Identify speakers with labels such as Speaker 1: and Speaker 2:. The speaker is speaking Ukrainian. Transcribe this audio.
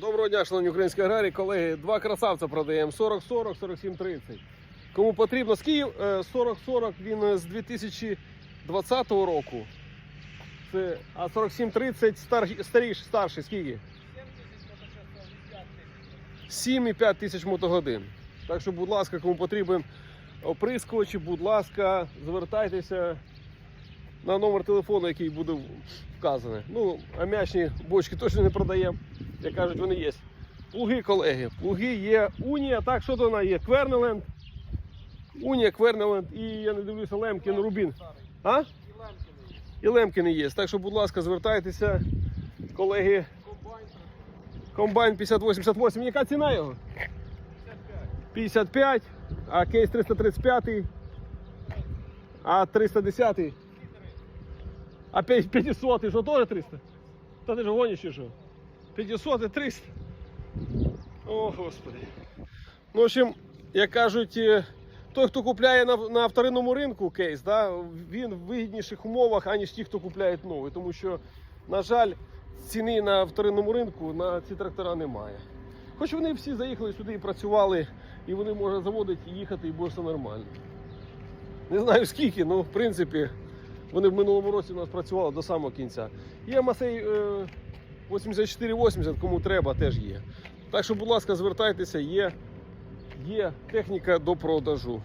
Speaker 1: Доброго дня, шановні українські аграрії, колеги. Два красавця продаємо 40-40, 47-30. Кому потрібно, скільки е, 40-40 він е, з 2020 року. Це, а 47-30 стар, старіший, старший, скільки? 7,5 тисяч мотогодин. Так що, будь ласка, кому потрібен оприскувачі, будь ласка, звертайтеся на номер телефону, який буде вказаний. Ну, м'ячні бочки точно не продаємо. Як кажуть, вони є. Плуги, колеги. Плуги є Унія. Так, що то вона є? Квернеленд. Унія, Квернеленд і я не дивлюся Лемкін, Рубін. А? І Лемкіни є. Так що, будь ласка, звертайтеся, колеги. Комбайн 5088. Яка ціна його? 55. А кейс 335. А 310. А 500 що теж 300? Та ти ж гониш чи що? 500 і 300. О, господи. Ну, в общем, як кажуть, е, той, хто купляє на, на вторинному ринку кейс, да, він в вигідніших умовах, аніж ті, хто купляє новий. Тому що, на жаль, ціни на вторинному ринку на ці трактора немає. Хоч вони всі заїхали сюди і працювали, і вони можуть заводити, і їхати, і буде все нормально. Не знаю скільки, але в принципі вони в минулому році у нас працювали до самого кінця. Є Масей е, 8480, кому треба, теж є. Так що, будь ласка, звертайтеся, є, є техніка до продажу.